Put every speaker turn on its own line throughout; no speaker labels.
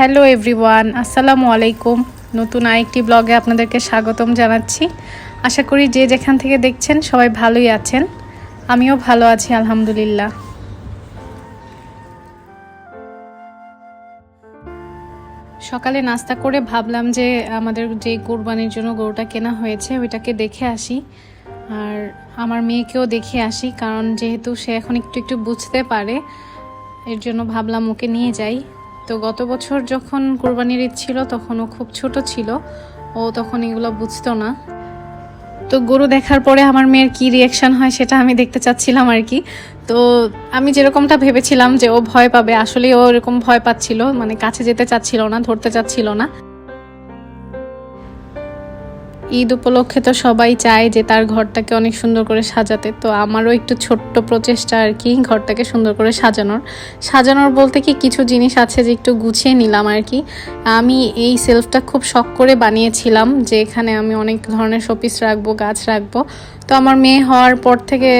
Hello everyone, আসসালামু আলাইকুম। নতুন আরেকটি ব্লগে আপনাদেরকে স্বাগতম জানাচ্ছি। আশা করি যে যেখান থেকে দেখছেন সবাই ভালোই আছেন। আমিও ভালো আছি, আলহামদুলিল্লাহ। সকালে নাস্তা করে ভাবলাম যে আমাদের যে কোরবানির জন্য গরুটা কেনা হয়েছে, ওইটাকে দেখে আসি। আর আমার মেয়েকেও দেখে আসি, কারণ যেহেতু সে এখন একটু একটু বুঝতে পারে, এর জন্য ভাবলাম ওকে নিয়ে যাই। তো গত বছর যখন কোরবানির ঈদ ছিল, তখন ও খুব ছোট ছিল। ও তখন এগুলো বুঝতো না। তো গরু দেখার পরে আমার মেয়ের কি রিয়াকশন হয় সেটা আমি দেখতে চাচ্ছিলাম আর কি। তো আমি যেরকমটা ভেবেছিলাম যে ও ভয় পাবে আসলে ও এরকম ভয় পাচ্ছিল। মানে কাছে যেতে চাচ্ছিল না, ধরতে চাচ্ছিল না। ঈদ উপলক্ষে তো সবাই চায় যে তার ঘরটাকে অনেক সুন্দর করে সাজাতে। তো আমারও একটু ছোট্ট প্রচেষ্টা আর কি ঘরটাকে সুন্দর করে সাজানোর। সাজানোর বলতে কি কিছু জিনিস আছে যে একটু গুছিয়ে নিলাম আর কি। আমি এই সেলফটা খুব শখ করে বানিয়েছিলাম যে এখানে আমি অনেক ধরনের শোপিস রাখব, গাছ রাখব। তো আমার মেয়ে হওয়ার পর থেকে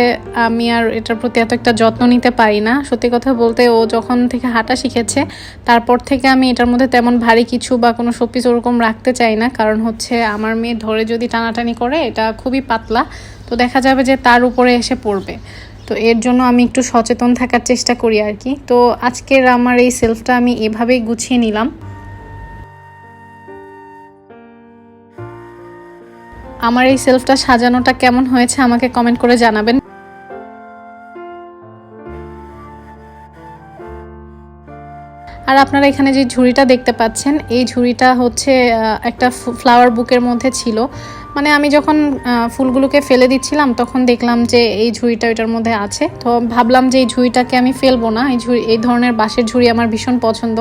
আমি আর এটার প্রতি এত একটা যত্ন নিতে পারি না। সত্যি কথা বলতে ও যখন থেকে হাঁটা শিখেছে, তারপর থেকে আমি এটার মধ্যে তেমন ভারী কিছু বা কোনো শোপিস ওরকম রাখতে চাই না। কারণ হচ্ছে আমার মেয়ে ধরে যদি টানাটানি করে, এটা খুবই পাতলা, তো দেখা যাবে যে তার উপরে এসে পড়বে। তো এর জন্য আমি একটু সচেতন থাকার চেষ্টা করি আর কি। তো আজকের আমার এই সেলফটা আমি এভাবেই গুছিয়ে নিলাম। আমার এই সেলফটা সাজানোটা কেমন হয়েছে আমাকে কমেন্ট করে জানাবেন। আর আপনারা এখানে যে ঝুড়িটা দেখতে পাচ্ছেন, এই ঝুড়িটা হচ্ছে একটা ফ্লাওয়ার বুকের মধ্যে ছিল। মানে আমি যখন ফুলগুলোকে ফেলে দিচ্ছিলাম, তখন দেখলাম যে এই ঝুড়িটা ওইটার মধ্যে আছে। তো ভাবলাম যে এই ঝুড়িটাকে আমি ফেলব না। এই ঝুড়ি, এই ধরনের বাঁশের ঝুড়ি আমার ভীষণ পছন্দ।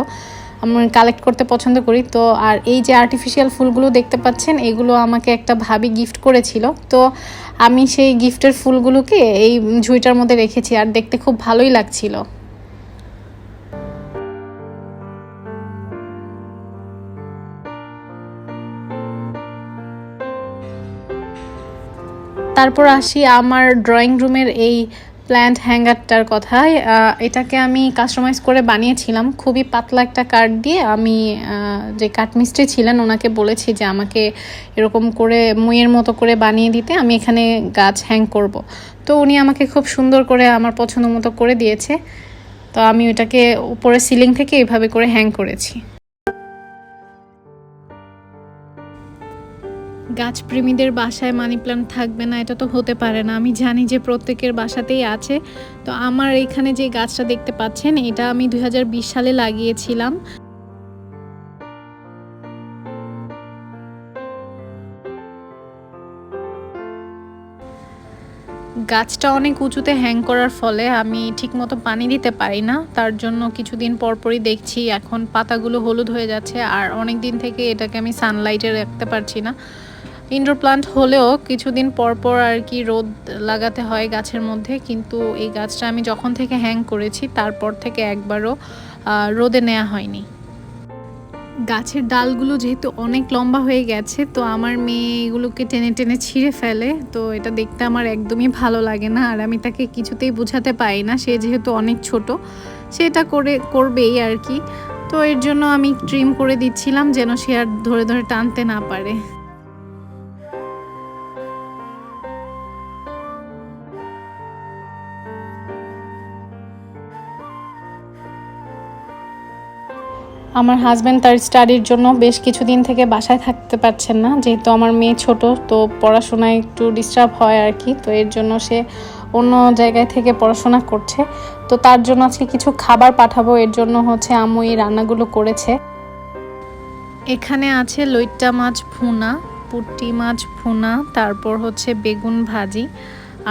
আমি কালেক্ট করতে পছন্দ করি। তো আর এই যে আর্টিফিশিয়াল ফুলগুলো দেখতে পাচ্ছেন, এগুলো আমাকে একটা ভাবি গিফট করেছিল। তো আমি সেই গিফটের ফুলগুলোকে এই ঝুড়িটার মধ্যে রেখেছি। আর দেখতে খুব ভালোই লাগছিল। তারপর আসি আমার ড্রয়িং রুমের এই প্ল্যান্ট হ্যাঙ্গারটার কথায়। এটাকে আমি কাস্টমাইজ করে বানিয়েছিলাম। খুবই পাতলা একটা কাঠ দিয়ে আমি যে কাঠমিস্ত্রি ছিলেন, ওনাকে বলেছি যে আমাকে এরকম করে মুইয়ের মতো করে বানিয়ে দিতে, আমি এখানে গাছ হ্যাং করব। তো উনি আমাকে খুব সুন্দর করে আমার পছন্দ মতো করে দিয়েছে। তো আমি ওটাকে উপরে সিলিং থেকে এভাবে করে হ্যাং করেছি। গাছপ্রেমীদের বাসায় মানি প্ল্যান্ট থাকবে না, এটা তো হতে পারে না। আমি জানি যে প্রত্যেকের বাসাতেই আছে। তো আমার এখানে যে গাছটা দেখতে পাচ্ছেন, এটা আমি দুই হাজার বিশ সালে লাগিয়েছিলাম। গাছটা অনেক উঁচুতে হ্যাং করার ফলে আমি ঠিকমতো পানি দিতে পারি না। তার জন্য কিছুদিন পরপরই দেখছি, এখন পাতাগুলো হলুদ হয়ে যাচ্ছে, আর অনেক দিন থেকে এটাকে আমি সানলাইটে রাখতে পারছি না। ইনডোর প্লান্ট হলেও কিছুদিন পর পর আর কি রোদ লাগাতে হয় গাছের মধ্যে, কিন্তু এই গাছটা আমি যখন থেকে হ্যাং করেছি, তারপর থেকে একবারও রোদে নেওয়া হয়নি। গাছের ডালগুলো যেহেতু অনেক লম্বা হয়ে গেছে, তো আমার মেয়ে এগুলোকে টেনে টেনে ছিঁড়ে ফেলে, তো এটা দেখতে আমার একদমই ভালো লাগে না। আর আমি তাকে কিছুতেই বোঝাতে পারি না, সে যেহেতু অনেক ছোট সেটা করে, করবেই আর কি। তো এর জন্য আমি ট্রিম করে দিচ্ছিলাম, যেন সে আর ধরে ধরে টানতে না পারে। আমার হাজব্যান্ড তার স্টাডির জন্য বেশ কিছুদিন থেকে বাসায় থাকতে পারছেন না। যেহেতু আমার মেয়ে ছোট, তো পড়াশোনায় একটু ডিস্টার্ব হয় আর কি। তো এর জন্য সে অন্য জায়গায় থেকে পড়াশোনা করছে। তো তার জন্য আজকে কিছু খাবার পাঠাবো। এর জন্য হচ্ছে আম্মু এই রান্নাগুলো করেছে। এখানে আছে লইট্টা মাছ ভুনা, পুট্টি মাছ ভুনা, তারপর হচ্ছে বেগুন ভাজি,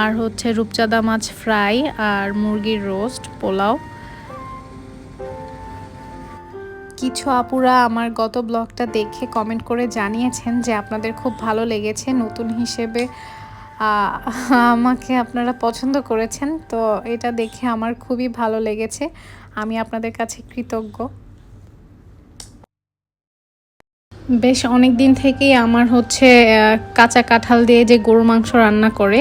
আর হচ্ছে রূপচাঁদা মাছ ফ্রাই, আর মুরগির রোস্ট, পোলাও। কিছু আপুরা আমার গত ব্লগটা দেখে কমেন্ট করে জানিয়েছেন যে আপনাদের খুব ভালো লেগেছে, নতুন হিসেবে আমাকে আপনারা পছন্দ করেছেন। তো এটা দেখে আমার খুবই ভালো লেগেছে। আমি আপনাদের কাছে কৃতজ্ঞ। বেশ অনেক দিন থেকেই আমার হচ্ছে কাঁচা কাঁঠাল দিয়ে যে গরুর মাংস রান্না করে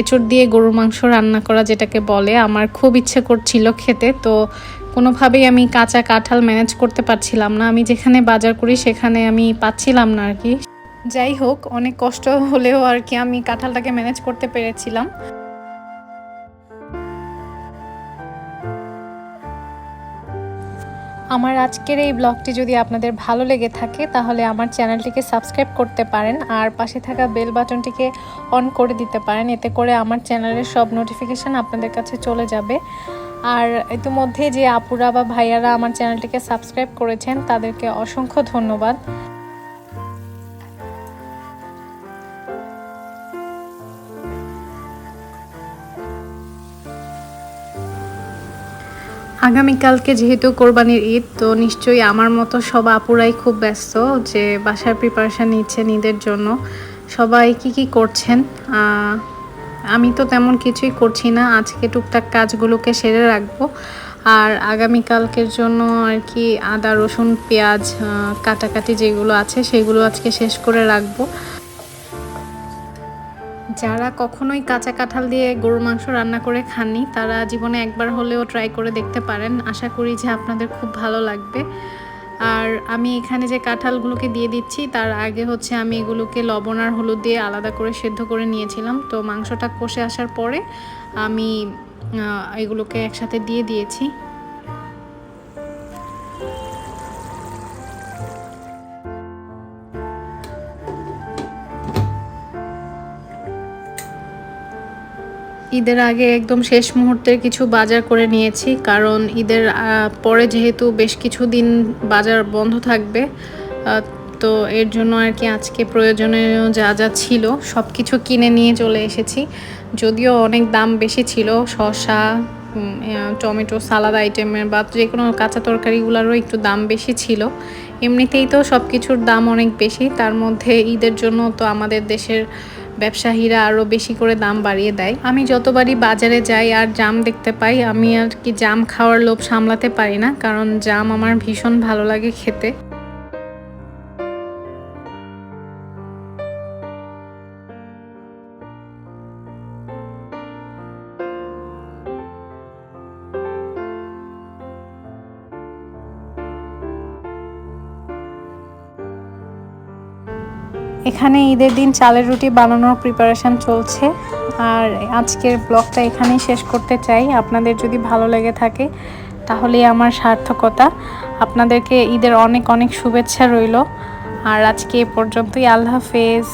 এঁচড় দিয়ে গরুর মাংস রান্না করা যেটাকে বলে, আমার খুব ইচ্ছে করছিল খেতে। তো কোনোভাবেই আমি কাঁচা কাঁঠাল ম্যানেজ করতে পারছিলাম না। আমি যেখানে বাজার করি, সেখানে আমি পাচ্ছিলাম না আর কি যাই হোক, অনেক কষ্ট হলেও আর কি আমি কাঁঠালটাকে ম্যানেজ করতে পেরেছিলাম। আমার আজকের এই ব্লগটি যদি আপনাদের ভালো লেগে থাকে, তাহলে আমার চ্যানেলটিকে সাবস্ক্রাইব করতে পারেন আর পাশে থাকা বেল বাটনটিকে অন করে দিতে পারেন। এতে করে আমার চ্যানেলের সব নোটিফিকেশান আপনাদের কাছে চলে যাবে। আর ইতিমধ্যে যে আপুরা বা ভাইয়ারা আমার চ্যানেলটিকে সাবস্ক্রাইব করেছেন, তাদেরকে অসংখ্য ধন্যবাদ। আগামীকালকে যেহেতু কোরবানির ঈদ, তো নিশ্চয়ই আমার মতো সব আপুরাই খুব ব্যস্ত যে বাসার প্রিপারেশান নিচ্ছেন ঈদের জন্য। সবাই কি কি করছেন? আমি তো তেমন কিছুই করছি না। আজকে টুকটাক কাজগুলোকে সেরে রাখব। আর আগামীকালকের জন্য আর কি আদা, রসুন, পেঁয়াজ কাটাকাটি যেগুলো আছে সেগুলো আজকে শেষ করে রাখব। যারা কখনোই কাঁচা কাঁঠাল দিয়ে গরুর মাংস রান্না করে খাননি, তারা জীবনে একবার হলেও ট্রাই করে দেখতে পারেন। আশা করি যে আপনাদের খুব ভালো লাগবে। আর আমি এখানে যে কাঁঠালগুলোকে দিয়ে দিচ্ছি, তার আগে হচ্ছে আমি এগুলোকে লবণ আর হলুদ দিয়ে আলাদা করে সেদ্ধ করে নিয়েছিলাম। তো মাংসটা কষে আসার পরে আমি এগুলোকে একসাথে দিয়ে দিয়েছি। ঈদের আগে একদম শেষ মুহূর্তের কিছু বাজার করে নিয়েছি, কারণ ঈদের পরে যেহেতু বেশ কিছু দিন বাজার বন্ধ থাকবে তো এর জন্য আর কি আজকে প্রয়োজনীয় যা যা ছিল সব কিছু কিনে নিয়ে চলে এসেছি। যদিও অনেক দাম বেশি ছিল, শসা টমেটো, সালাদ আইটেমের বা যে কোনো কাঁচা তরকারিগুলোরও একটু দাম বেশি ছিল। এমনিতেই তো সব কিছুর দাম অনেক বেশি, তার মধ্যে ঈদের জন্য তো আমাদের দেশের ব্যবসায়ীরা আরও বেশি করে দাম বাড়িয়ে দেয়। আমি যতবারই বাজারে যাই আর জাম দেখতে পাই, আমি আর কি জাম খাওয়ার লোভ সামলাতে পারি না, কারণ জাম আমার ভীষণ ভালো লাগে খেতে। এখানে ঈদের দিন চালের রুটি বানানোর প্রিপারেশান চলছে। আর আজকের ব্লগটা এখানেই শেষ করতে চাই। আপনাদের যদি ভালো লেগে থাকে, তাহলে আমার সার্থকতা। আপনাদেরকে ঈদের অনেক অনেক শুভেচ্ছা রইল। আর আজকে এ পর্যন্তই। আল্লাহ হাফেজ।